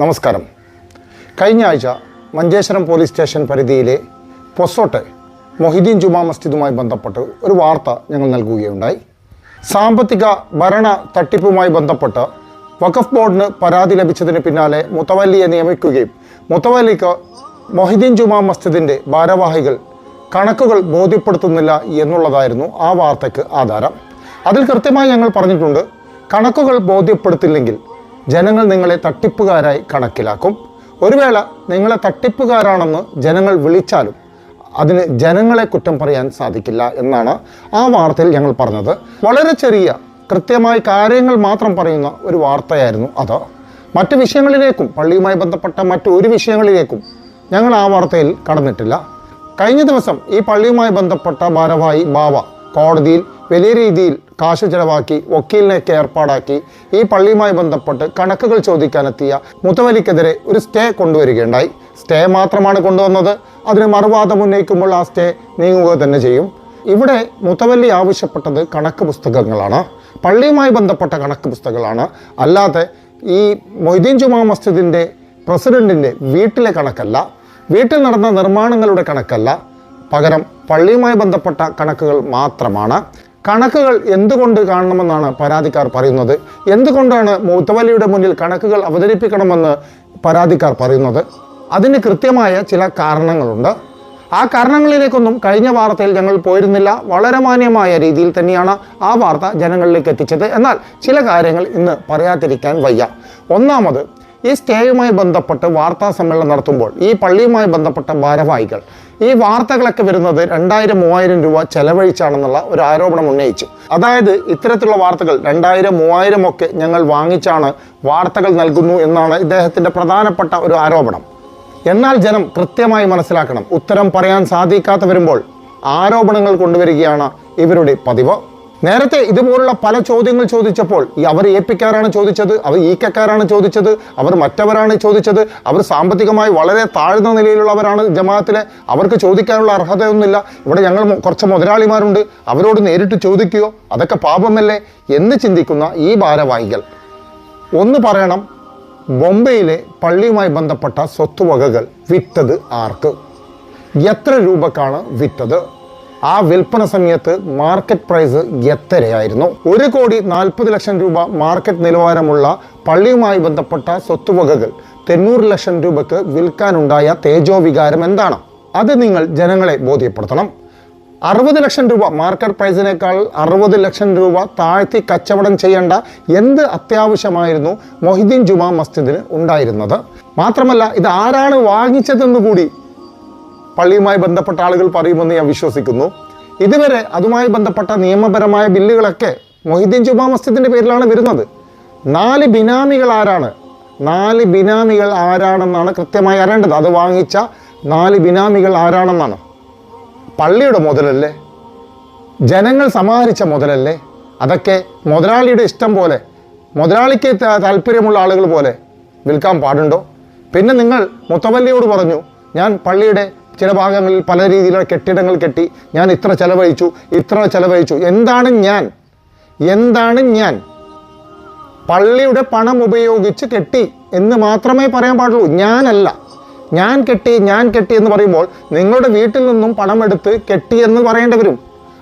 നമസ്കാരം. കഴിഞ്ഞ ആഴ്ച മഞ്ചേശ്വരം പോലീസ് സ്റ്റേഷൻ പരിധിയിലെ പൊസോട്ടെ മൊഹിദ്ദീൻ ജുമാ മസ്ജിദുമായി ബന്ധപ്പെട്ട് ഒരു വാർത്ത ഞങ്ങൾ നൽകുകയുണ്ടായി. സാമ്പത്തിക ഭരണ തട്ടിപ്പുമായി ബന്ധപ്പെട്ട് വഖഫ് ബോർഡിന് പരാതി ലഭിച്ചതിന് പിന്നാലെ മുത്തവല്ലിയെ നിയമിക്കുകയും മുത്തവല്ലിക്ക് മൊഹിദ്ദീൻ ജുമാ മസ്ജിദിന്റെ ഭാരവാഹികൾ കണക്കുകൾ ബോധ്യപ്പെടുത്തുന്നില്ല എന്നുള്ളതായിരുന്നു ആ വാർത്തയ്ക്ക് ആധാരം. അതിൽ കൃത്യമായി ഞങ്ങൾ പറഞ്ഞിട്ടുണ്ട് കണക്കുകൾ ബോധ്യപ്പെടുത്തില്ലെങ്കിൽ ജനങ്ങൾ നിങ്ങളെ തട്ടിപ്പുകാരായി കണക്കിലാക്കും. ഒരു വേള നിങ്ങളെ തട്ടിപ്പുകാരാണെന്ന് ജനങ്ങൾ വിളിച്ചാലും അതിന് ജനങ്ങളെ കുറ്റം പറയാൻ സാധിക്കില്ല എന്നാണ് ആ വാർത്തയിൽ ഞങ്ങൾ പറഞ്ഞത്. വളരെ ചെറിയ കൃത്യമായി കാര്യങ്ങൾ മാത്രം പറയുന്ന ഒരു വാർത്തയായിരുന്നു അത്. മറ്റു വിഷയങ്ങളിലേക്കും പള്ളിയുമായി ബന്ധപ്പെട്ട മറ്റു ഒരു വിഷയങ്ങളിലേക്കും ഞങ്ങൾ ആ വാർത്തയിൽ കടന്നിട്ടില്ല. കഴിഞ്ഞ ദിവസം ഈ പള്ളിയുമായി ബന്ധപ്പെട്ട ഭാരവാഹി ബാവ കോടതിയിൽ വലിയ രീതിയിൽ കാശ് ചെലവാക്കി വക്കീലിനെയൊക്കെ ഏർപ്പാടാക്കി ഈ പള്ളിയുമായി ബന്ധപ്പെട്ട് കണക്കുകൾ ചോദിക്കാനെത്തിയ മുത്തവലിക്കെതിരെ ഒരു സ്റ്റേ കൊണ്ടുവരികയുണ്ടായി. സ്റ്റേ മാത്രമാണ് കൊണ്ടുവന്നത്. അതിന് മറുവാദം ഉന്നയിക്കുമ്പോൾ ആ സ്റ്റേ നീങ്ങുക തന്നെ ചെയ്യും. ഇവിടെ മുത്തവല്ലി ആവശ്യപ്പെട്ടത് കണക്ക് പുസ്തകങ്ങളാണ്. പള്ളിയുമായി ബന്ധപ്പെട്ട കണക്ക് പുസ്തകങ്ങളാണ്. അല്ലാതെ ഈ മൊയ്തീൻ ജുമാ മസ്ജിദിന്റെ പ്രസിഡന്റിന്റെ വീട്ടിലെ കണക്കല്ല. വീട്ടിൽ നടന്ന നിർമ്മാണങ്ങളുടെ കണക്കല്ല. പകരം പള്ളിയുമായി ബന്ധപ്പെട്ട കണക്കുകൾ മാത്രമാണ്. കണക്കുകൾ എന്തുകൊണ്ട് കാണണമെന്നാണ് പരാതിക്കാർ പറയുന്നത്. എന്തുകൊണ്ടാണ് മൂത്തവലിയുടെ മുന്നിൽ കണക്കുകൾ അവതരിപ്പിക്കണമെന്ന് പരാതിക്കാർ പറയുന്നത്? അതിന് കൃത്യമായ ചില കാരണങ്ങളുണ്ട്. ആ കാരണങ്ങളിലേക്കൊന്നും കഴിഞ്ഞ വാർത്തയിൽ ഞങ്ങൾ പോയിരുന്നില്ല. വളരെ മാന്യമായ രീതിയിൽ തന്നെയാണ് ആ വാർത്ത ജനങ്ങളിലേക്ക് എത്തിച്ചത്. എന്നാൽ ചില കാര്യങ്ങൾ ഇന്ന് പറയാതിരിക്കാൻ വയ്യ. ഒന്നാമത് ഈ സ്റ്റേയുമായി ബന്ധപ്പെട്ട് വാർത്താ സമ്മേളനം നടത്തുമ്പോൾ ഈ പള്ളിയുമായി ബന്ധപ്പെട്ട ഭാരവാഹികൾ ഈ വാർത്തകളൊക്കെ വരുന്നത് രണ്ടായിരം മൂവായിരം രൂപ ചെലവഴിച്ചാണെന്നുള്ള ഒരു ആരോപണം ഉന്നയിച്ചു. അതായത് ഇത്തരത്തിലുള്ള വാർത്തകൾ രണ്ടായിരം മൂവായിരം ഒക്കെ ഞങ്ങൾ വാങ്ങിച്ചാണ് വാർത്തകൾ നൽകുന്നു എന്നാണ് ഇദ്ദേഹത്തിന്റെ പ്രധാനപ്പെട്ട ഒരു ആരോപണം. എന്നാൽ ജനം കൃത്യമായി മനസ്സിലാക്കണം. ഉത്തരം പറയാൻ സാധിക്കാത്ത വരുമ്പോൾ ആരോപണങ്ങൾ കൊണ്ടുവരികയാണ് ഇവരുടെ പതിവ്. നേരത്തെ ഇതുപോലുള്ള പല ചോദ്യങ്ങൾ ചോദിച്ചപ്പോൾ അവർ എ പിക്കാരാണ് ചോദിച്ചത് അവർ ഈക്കക്കാരാണ് ചോദിച്ചത് അവർ മറ്റവരാണ് ചോദിച്ചത് അവർ സാമ്പത്തികമായി വളരെ താഴ്ന്ന നിലയിലുള്ളവരാണ് ജമാഅത്തിലെ അവർക്ക് ചോദിക്കാനുള്ള അർഹതയൊന്നുമില്ല. ഇവിടെ ഞങ്ങൾ കുറച്ച് മുതലാളിമാരുണ്ട് അവരോട് നേരിട്ട് ചോദിക്കുകയോ അതൊക്കെ പാപമല്ലേ എന്ന് ചിന്തിക്കുന്ന ഈ ഭാരവാഹികൾ. ഒന്ന് പറയണം ബോംബെയിലെ പള്ളിയുമായി ബന്ധപ്പെട്ട സ്വത്തുവകകൾ വിറ്റത് ആർക്ക്? എത്ര രൂപക്കാണ് വിറ്റത്? ആ വിൽപ്പന സമയത്ത് മാർക്കറ്റ് പ്രൈസ് എത്രയായിരുന്നു ഒരു കോടി നാൽപ്പത് ലക്ഷം രൂപ മാർക്കറ്റ് നിലവാരമുള്ള പള്ളിയുമായി ബന്ധപ്പെട്ട സ്വത്തുവകകൾ തൊണ്ണൂറ് ലക്ഷം രൂപക്ക് വിൽക്കാനുണ്ടായ തേജോ വികാരം എന്താണ്? അത് നിങ്ങൾ ജനങ്ങളെ ബോധ്യപ്പെടുത്തണം. അറുപത് ലക്ഷം രൂപ മാർക്കറ്റ് പ്രൈസിനേക്കാൾ അറുപത് ലക്ഷം രൂപ താഴ്ത്തി കച്ചവടം ചെയ്യേണ്ട എന്ത് അത്യാവശ്യമായിരുന്നു മൊഹിദ്ദീൻ ജുമാ മസ്ജിദിന് ഉണ്ടായിരുന്നത്? മാത്രമല്ല ഇത് ആരാണ് വാങ്ങിച്ചതെന്ന് കൂടി പള്ളിയുമായി ബന്ധപ്പെട്ട ആളുകൾ പറയുമെന്ന് ഞാൻ വിശ്വസിക്കുന്നു. ഇതുവരെ അതുമായി ബന്ധപ്പെട്ട നിയമപരമായ ബില്ലുകളൊക്കെ മൊഹിദ്ദീൻ ജുമാ മസ്ജിദിന്റെ പേരിലാണ് വരുന്നത്. നാല് ബിനാമികൾ ആരാണ്? നാല് ബിനാമികൾ ആരാണെന്നാണ് കൃത്യമായി അറിയേണ്ടത്. അത് വാങ്ങിച്ച നാല് ബിനാമികൾ ആരാണെന്നാണ്? പള്ളിയുടെ മുതലല്ലേ? ജനങ്ങൾ സമാഹരിച്ച മുതലല്ലേ? അതൊക്കെ മുതലാളിയുടെ ഇഷ്ടം പോലെ മുതലാളിക്ക് താല്പര്യമുള്ള ആളുകൾ പോലെ വിൽക്കാൻ പാടുണ്ടോ? പിന്നെ നിങ്ങൾ മുത്തവല്ലിയോട് പറഞ്ഞു ഞാൻ പള്ളിയുടെ ചില ഭാഗങ്ങളിൽ പല രീതിയിലുള്ള കെട്ടിടങ്ങൾ കെട്ടി ഞാൻ ഇത്ര ചിലവഴിച്ചു ഇത്ര ചിലവഴിച്ചു. എന്താണ് ഞാൻ? എന്താണ് ഞാൻ? പള്ളിയുടെ പണം ഉപയോഗിച്ച് കെട്ടി എന്ന് മാത്രമേ പറയാൻ പാടുള്ളൂ. ഞാനല്ല. ഞാൻ കെട്ടി ഞാൻ കെട്ടി എന്ന് പറയുമ്പോൾ നിങ്ങളുടെ വീട്ടിൽ നിന്നും പണം എടുത്ത് കെട്ടി എന്ന് പറയേണ്ടി വരും.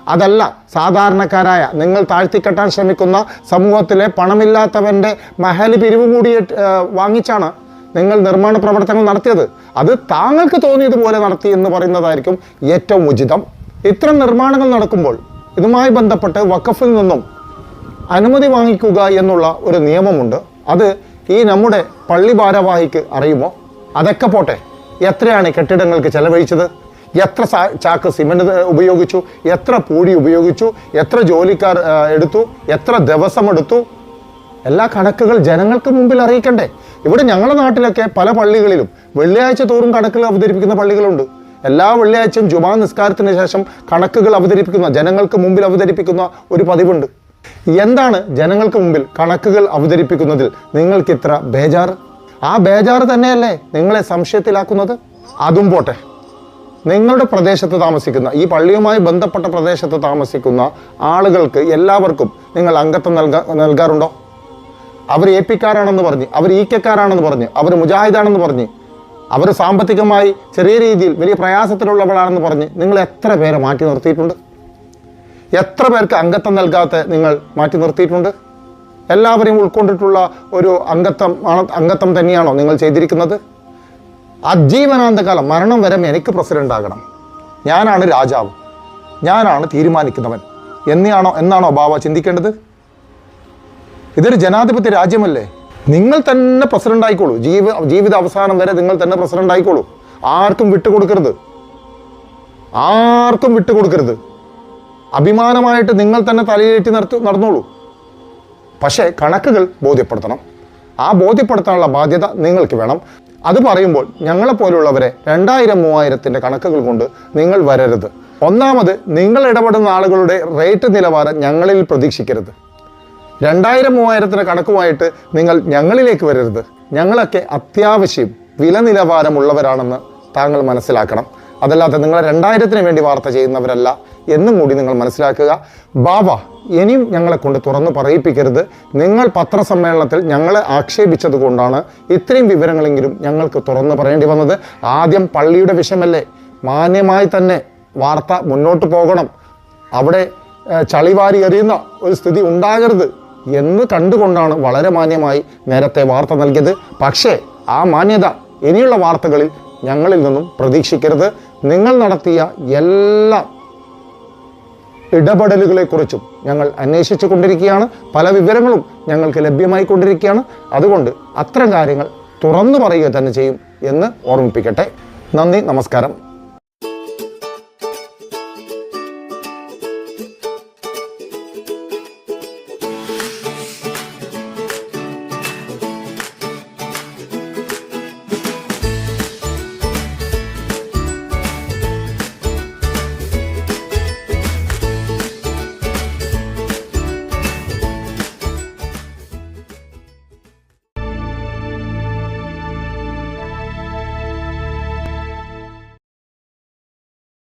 അതല്ല സാധാരണക്കാരായ നിങ്ങൾ താഴ്ത്തിക്കെട്ടാൻ ശ്രമിക്കുന്ന സമൂഹത്തിലെ പണമില്ലാത്തവന്റെ മഹൽ പിരിവ് കൂടി വാങ്ങിച്ചാണ് നിങ്ങൾ നിർമ്മാണ പ്രവർത്തനങ്ങൾ നടത്തിയത്. അത് താങ്കൾക്ക് തോന്നിയതുപോലെ നടത്തി എന്ന് പറയുന്നതായിരിക്കും ഏറ്റവും ഉചിതം. ഇത്തരം നിർമ്മാണങ്ങൾ നടക്കുമ്പോൾ ഇതുമായി ബന്ധപ്പെട്ട് വഖഫിൽ നിന്നും അനുമതി വാങ്ങിക്കുക എന്നുള്ള ഒരു നിയമമുണ്ട്. അത് ഈ നമ്മുടെ പള്ളി ഭാരവാഹിക്ക് അറിയുമോ? അതൊക്കെ പോട്ടെ. എത്രയാണ് കെട്ടിടങ്ങൾക്ക് ചെലവഴിച്ചത്? എത്ര ചാക്ക് സിമെന്റ് ഉപയോഗിച്ചു? എത്ര പൂടി ഉപയോഗിച്ചു? എത്ര ജോലിക്കാർ എടുത്തു? എത്ര ദിവസം എടുത്തു? എല്ലാ കണക്കുകൾ ജനങ്ങൾക്ക് മുമ്പിൽ അറിയിക്കണ്ടേ? ഇവിടെ ഞങ്ങളുടെ നാട്ടിലൊക്കെ പല പള്ളികളിലും വെള്ളിയാഴ്ച തോറും കണക്കുകൾ അവതരിപ്പിക്കുന്ന പള്ളികളുണ്ട്. എല്ലാ വെള്ളിയാഴ്ചയും ജുമാ നിസ്കാരത്തിന് ശേഷം കണക്കുകൾ അവതരിപ്പിക്കുന്ന ജനങ്ങൾക്ക് മുമ്പിൽ അവതരിപ്പിക്കുന്ന ഒരു പതിവുണ്ട്. എന്താണ് ജനങ്ങൾക്ക് മുമ്പിൽ കണക്കുകൾ അവതരിപ്പിക്കുന്നതിൽ നിങ്ങൾക്ക് ഇത്ര ബേജാറ്? ആ ബേജാറ് തന്നെയല്ലേ നിങ്ങളെ സംശയത്തിലാക്കുന്നത്? അതും പോട്ടെ. നിങ്ങളുടെ പ്രദേശത്ത് താമസിക്കുന്ന ഈ പള്ളിയുമായി ബന്ധപ്പെട്ട പ്രദേശത്ത് താമസിക്കുന്ന ആളുകൾക്ക് എല്ലാവർക്കും നിങ്ങൾ അംഗത്വം നൽകാ നൽകാറുണ്ടോ? അവർ എ പിക്കാരാണെന്ന് പറഞ്ഞ് അവർ ഇ കെക്കാരാണെന്ന് പറഞ്ഞ് അവർ മുജാഹിദാണെന്ന് പറഞ്ഞ് അവർ സാമ്പത്തികമായി ചെറിയ രീതിയിൽ വലിയ പ്രയാസത്തിലുള്ളവളാണെന്ന് പറഞ്ഞ് നിങ്ങൾ എത്ര പേരെ മാറ്റി നിർത്തിയിട്ടുണ്ട്? എത്ര പേർക്ക് അംഗത്വം നൽകാത്ത നിങ്ങൾ മാറ്റി നിർത്തിയിട്ടുണ്ട്? എല്ലാവരെയും ഉൾക്കൊണ്ടിട്ടുള്ള ഒരു അംഗത്വം അംഗത്വം തന്നെയാണോ നിങ്ങൾ ചെയ്തിരിക്കുന്നത്? അജീവനാന്തകാലം മരണം വരെ എനിക്ക് പ്രസിഡന്റ് ആകണം. ഞാനാണ് രാജാവ്. ഞാനാണ് തീരുമാനിക്കുന്നവൻ. എന്നാണോ എന്നാണോ ബാബ ചിന്തിക്കേണ്ടത്? ഇതൊരു ജനാധിപത്യ രാജ്യമല്ലേ? നിങ്ങൾ തന്നെ പ്രസിഡന്റ് ആയിക്കോളൂ. ജീവ ജീവിത അവസാനം വരെ നിങ്ങൾ തന്നെ പ്രസിഡന്റ് ആയിക്കോളൂ. ആർക്കും വിട്ടുകൊടുക്കരുത് ആർക്കും വിട്ടുകൊടുക്കരുത് അഭിമാനമായിട്ട് നിങ്ങൾ തന്നെ തലയിലേറ്റി നടത്തു നടന്നോളൂ. പക്ഷേ കണക്കുകൾ ബോധ്യപ്പെടുത്തണം. ആ ബോധ്യപ്പെടുത്താനുള്ള ബാധ്യത നിങ്ങൾക്ക് വേണം. അത് പറയുമ്പോൾ ഞങ്ങളെപ്പോലുള്ളവരെ രണ്ടായിരം മൂവായിരത്തിന്റെ കണക്കുകൾ കൊണ്ട് നിങ്ങൾ വരരുത്. ഒന്നാമത് നിങ്ങൾ ഇടപെടുന്ന ആളുകളുടെ റേറ്റ് നിലവാരം ഞങ്ങളിൽ പ്രതീക്ഷിക്കരുത്. രണ്ടായിരം മൂവായിരത്തിന് കണക്കുമായിട്ട് നിങ്ങൾ ഞങ്ങളിലേക്ക് വരരുത്. ഞങ്ങളൊക്കെ അത്യാവശ്യം വില നിലവാരമുള്ളവരാണെന്ന് താങ്കൾ മനസ്സിലാക്കണം. അതല്ലാതെ നിങ്ങൾ രണ്ടായിരത്തിന് വേണ്ടി വാർത്ത ചെയ്യുന്നവരല്ല എന്നും കൂടി നിങ്ങൾ മനസ്സിലാക്കുക. ബാബ ഇനിയും ഞങ്ങളെ കൊണ്ട് തുറന്ന് പറയിപ്പിക്കരുത്. നിങ്ങൾ പത്രസമ്മേളനത്തിൽ ഞങ്ങളെ ആക്ഷേപിച്ചത് കൊണ്ടാണ് ഇത്രയും വിവരങ്ങളെങ്കിലും ഞങ്ങൾക്ക് തുറന്ന് പറയേണ്ടി വന്നത്. ആദ്യം പള്ളിയുടെ വിഷയമല്ലേ മാന്യമായി തന്നെ വാർത്ത മുന്നോട്ട് പോകണം. അവിടെ ചളിവാരി എറിയുന്ന ഒരു സ്ഥിതി ഉണ്ടാകരുത്. എന്ന് കണ്ടുകൊണ്ടാണ് വളരെ മാന്യമായി നേരത്തെ വാർത്ത നൽകിയത്. പക്ഷേ ആ മാന്യത ഇനിയുള്ള വാർത്തകളിൽ ഞങ്ങളിൽ നിന്നും പ്രതീക്ഷിക്കരുത്. നിങ്ങൾ നടത്തിയ എല്ലാ ഇടപെടലുകളെക്കുറിച്ചും ഞങ്ങൾ അന്വേഷിച്ചു കൊണ്ടിരിക്കുകയാണ് പല വിവരങ്ങളും ഞങ്ങൾക്ക് ലഭ്യമായി കൊണ്ടിരിക്കുകയാണ് അതുകൊണ്ട് അത്തരം കാര്യങ്ങൾ തുറന്നു പറയുക തന്നെ ചെയ്യും എന്ന് ഓർമ്മിപ്പിക്കട്ടെ. നന്ദി നമസ്കാരം.